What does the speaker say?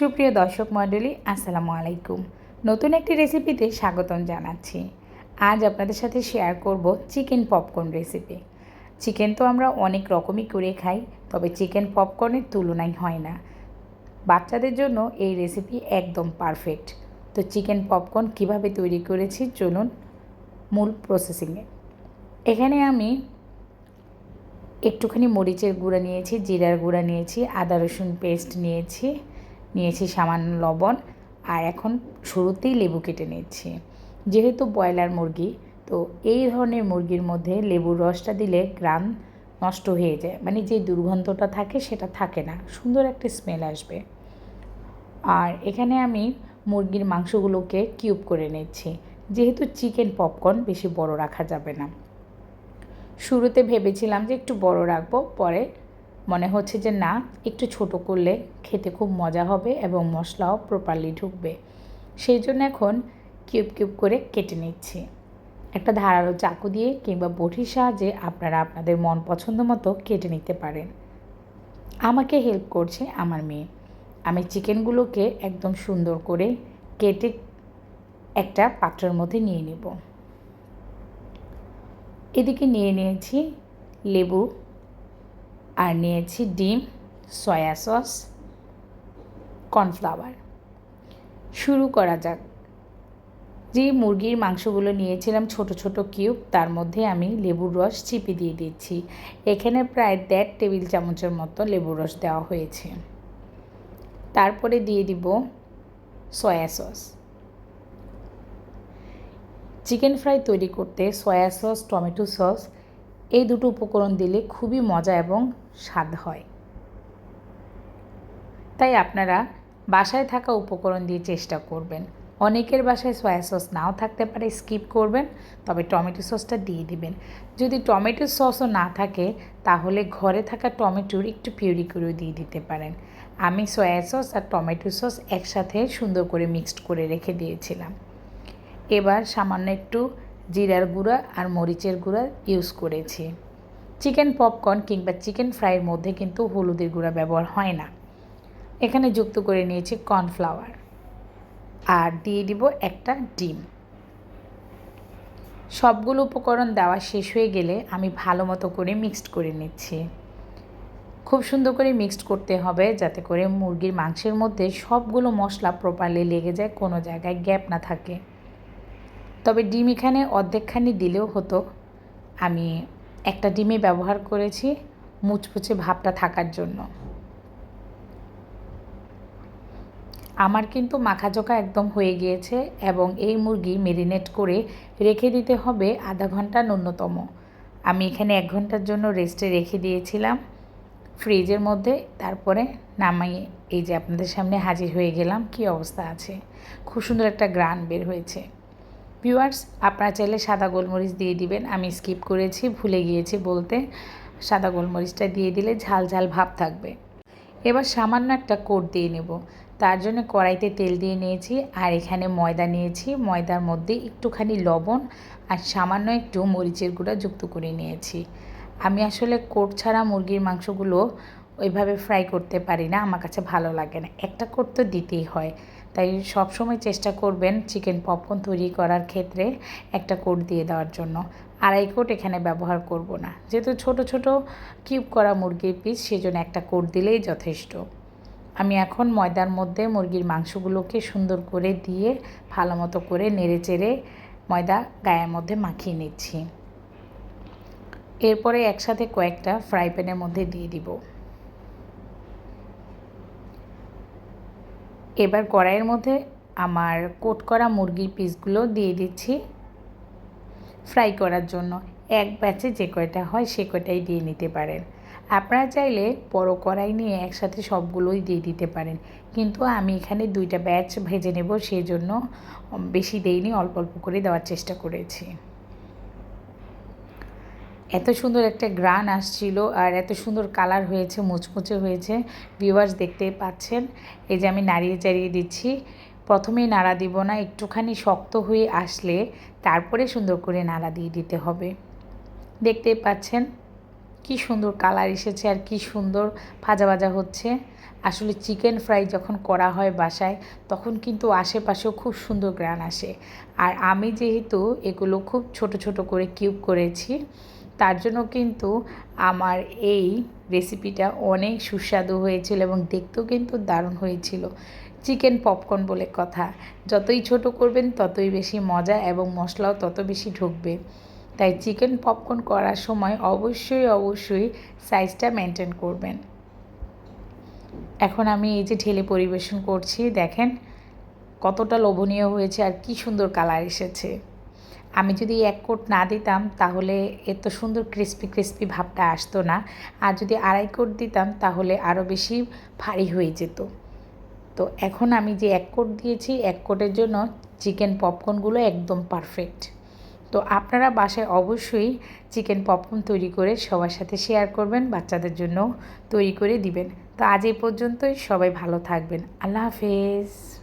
সুপ্রিয় দর্শক মণ্ডলী, আসসালামু আলাইকুম। নতুন একটি রেসিপিতে স্বাগতম জানাচ্ছি। আজ আপনাদের সাথে শেয়ার করব চিকেন পপকর্ন রেসিপি। চিকেন তো আমরা অনেক রকমই করে খাই, তবে চিকেন পপকর্নের তুলনাই হয় না। বাচ্চাদের জন্য এই রেসিপি একদম পারফেক্ট। তো চিকেন পপকর্ন কীভাবে তৈরি করেছি, চলুন মূল প্রসেসিংয়ে এখানে আমি একটুখানি মরিচের গুঁড়া নিয়েছি, জিরার গুঁড়া নিয়েছি, আদা রসুন পেস্ট নিয়েছি নিয়েছি সামান্য লবণ আর এখন শুরুতেই লেবু কেটে নিচ্ছি। যেহেতু ব্রয়লার মুরগি, তো এই ধরনের মুরগির মধ্যে লেবুর রসটা দিলে গ্রাম নষ্ট হয়ে যায়। মানে যে দুর্গন্ধটা থাকে সেটা থাকে না, সুন্দর একটা স্মেল আসবে। আর এখানে আমি মুরগির মাংসগুলোকে কিউব করে নিচ্ছি। যেহেতু চিকেন পপকর্ন, বেশি বড় রাখা যাবে না। শুরুতে ভেবেছিলাম যে একটু বড় রাখব, পরে মনে হচ্ছে যে না, একটু ছোট করলে খেতে খুব মজা হবে এবং মশলাও প্রপারলি ঢুকবে। সেই জন্য এখন কিউব কিউব করে কেটে নিচ্ছি। একটা ধারালো চাকু দিয়ে কিংবা বটির সাহায্যে আপনারা আপনাদের মন পছন্দ মতো কেটে নিতে পারেন। আমাকে হেল্প করছে আমার মেয়ে। আমি চিকেনগুলোকে একদম সুন্দর করে কেটে একটা পাত্রের মধ্যে নিয়ে নেব। এদিকে নিয়ে নিয়েছি লেবু আর নিয়েছি ডিম, সয়া সস, কর্নফ্লাওয়ার। শুরু করা যাক। যে মুরগির মাংসগুলো নিয়েছিলাম ছোট ছোট কিউব, তার মধ্যে আমি লেবুর রস চিপে দিয়ে দিচ্ছি। এখানে প্রায় দেড় টেবিল চামচের মতো লেবুর রস দেওয়া হয়েছে। তারপরে দিয়ে দিব সয়া সস। চিকেন ফ্রাই তৈরি করতে সয়া সস, টমেটো সস এই দুটো উপকরণ দিলে খুবই মজা এবং স্বাদ হয়। তাই আপনারা বাসায় থাকা উপকরণ দিয়ে চেষ্টা করবেন। অনেকের বাসায় সয়া সস নাও থাকতে পারে স্কিপ করবেন, তবে টমেটো সসটা দিয়ে দিবেন। যদি টমেটো সসও না থাকে, তাহলে ঘরে থাকা টমেটোর একটু পিউরি করেও দিয়ে দিতে পারেন। আমি সয়া সস আর টমেটো সস একসাথে সুন্দর করে মিক্সড করে রেখে দিয়েছিলাম। এবার সামান্য একটু জিরার গুঁড়া আর মরিচের গুঁড়া ইউজ করেছি। চিকেন পপকর্ন কিংবা চিকেন ফ্রাইয়ের মধ্যে কিন্তু হলুদের গুঁড়া ব্যবহার হয় না। এখানে যুক্ত করে নিয়েছি কর্নফ্লাওয়ার আর দিয়ে দিব একটা ডিম। সবগুলো উপকরণ দেওয়া শেষ হয়ে গেলে আমি ভালো মতো করে মিক্সড করে নিচ্ছি। খুব সুন্দর করে মিক্সড করতে হবে যাতে করে মুরগির মাংসের মধ্যে সবগুলো মশলা প্রপারলি লেগে যায়, কোনো জায়গায় গ্যাপ না থাকে। তবে ডিম এখানে অর্ধেকখানি দিলেও হতো। আমি একটা ডিমে ব্যবহার করেছি মুচমুচে ভাবটা থাকার জন্য। আমার কিন্তু মাখাজোকা একদম হয়ে গিয়েছে এবং এই মুরগি মেরিনেট করে রেখে দিতে হবে আধা ঘণ্টা ন্যূনতম। আমি এখানে এক ঘণ্টার জন্য রেস্টে রেখে দিয়েছিলাম। ফ্রিজের মধ্যে তারপরে নামাই এই যে আপনাদের সামনে হাজির হয়ে গেলাম, কি অবস্থা আছে? খুব সুন্দর একটা গ্রান বের হয়েছে। ভিউয়ার্স, আপনারা চাইলে সাদা গোলমরিচ দিয়ে দিবেন। আমি স্কিপ করেছি, ভুলে গিয়েছি বলতে। সাদা গোলমরিচটা দিয়ে দিলে ঝাল ঝাল ভাব থাকবে। এবার সামান্য একটা কোট দিয়ে নেব। তার জন্য কড়াইতে তেল দিয়ে নিয়েছি আর এখানে ময়দা নিয়েছি। ময়দার মধ্যে একটুখানি লবণ আর সামান্য একটু মরিচের গুঁড়া যুক্ত করে নিয়েছি। আমি আসলে কোট ছাড়া মুরগির মাংসগুলো ওইভাবে ফ্রাই করতে পারি না। আমার কাছে ভালো লাগে না। একটা কোট তো দিতেই হয়। তাই সবসময় চেষ্টা করবেন চিকেন পপকর্ন তৈরি করার ক্ষেত্রে একটা কোট দিয়ে দেওয়ার জন্য। আড়াই কোট এখানে ব্যবহার করব না। যেহেতু ছোট ছোট কিউব করা মুরগির পিস সেজন্য একটা কোট দিলেই যথেষ্ট। আমি এখন ময়দার মধ্যে মুরগির মাংসগুলোকে সুন্দর করে দিয়ে ভালো মতো করে নেড়ে চেড়ে ময়দা গায়ের মধ্যে মাখিয়ে নিচ্ছি। এরপরে একসাথে কয়েকটা ফ্রাই প্যানের মধ্যে দিয়ে দিব। এবার কড়াইয়ের মধ্যে আমার কোট করা মুরগির পিসগুলো দিয়ে দিচ্ছি ফ্রাই করার জন্য। এক ব্যাচে যে কয়টা হয় সে কয়টাই দিয়ে নিতে পারেন। আপনারা চাইলে বড় কড়াই নিয়ে একসাথে সবগুলোই দিয়ে দিতে পারেন। কিন্তু আমি এখানে দুইটা ব্যাচ ভেজে নেব সেই জন্য বেশি দেইনি অল্প অল্প করে দেওয়ার চেষ্টা করেছি। এত সুন্দর একটা গ্রান আসছিল আর এত সুন্দর কালার হয়েছে, মুচমুচে হয়েছে। ভিউয়ার্স দেখতে পাচ্ছেন। এই যে আমি নাড়িয়ে চাড়িয়ে দিচ্ছি। প্রথমেই নাড়া দিব না, একটুখানি শক্ত হয়ে আসলে তারপরে সুন্দর করে নাড়া দিয়ে দিতে হবে। দেখতেই পাচ্ছেন, কি সুন্দর কালার এসেছে আর কি সুন্দর ভাজা ভাজা হচ্ছে। আসলে চিকেন ফ্রাই যখন করা হয় বাসায়, তখন কিন্তু আশেপাশেও খুব সুন্দর গ্রান আসে। আর আমি যেহেতু এগুলো খুব ছোট ছোট করে কিউব করেছি তার জন্য কিন্তু আমার এই রেসিপিটা অনেক সুস্বাদু হয়েছিল এবং দেখতেও কিন্তু দারুণ হয়েছিল। চিকেন পপকর্ন বলে কথা। যতই ছোট করবেন, ততই বেশি মজা এবং মশলাও তত বেশি ঢুকবে। তাই চিকেন পপকর্ন করার সময় অবশ্যই অবশ্যই সাইজটা মেনটেন করবেন। এখন আমি এই যে ঢেলে পরিবেশন করছি, দেখেন কতটা লোভনীয় হয়েছে আর কি সুন্দর কালার এসেছে। আমি যদি এক কোট না দিতাম, তাহলে এত সুন্দর ক্রিস্পি ক্রিস্পি ভাবটা আসতো না। আর যদি আড়াই কোট দিতাম, তাহলে আরও বেশি ভারী হয়ে যেত। তো এখন আমি যে এক কোট দিয়েছি, এক কোটের জন্য চিকেন পপকর্নগুলো একদম পারফেক্ট তো আপনারা বাসায় অবশ্যই চিকেন পপকর্ন তৈরি করে সবার সাথে শেয়ার করবেন, বাচ্চাদের জন্য তৈরি করে দিবেন। তো আজ এই পর্যন্তই, সবাই ভালো থাকবেন। আল্লাহ হাফেজ।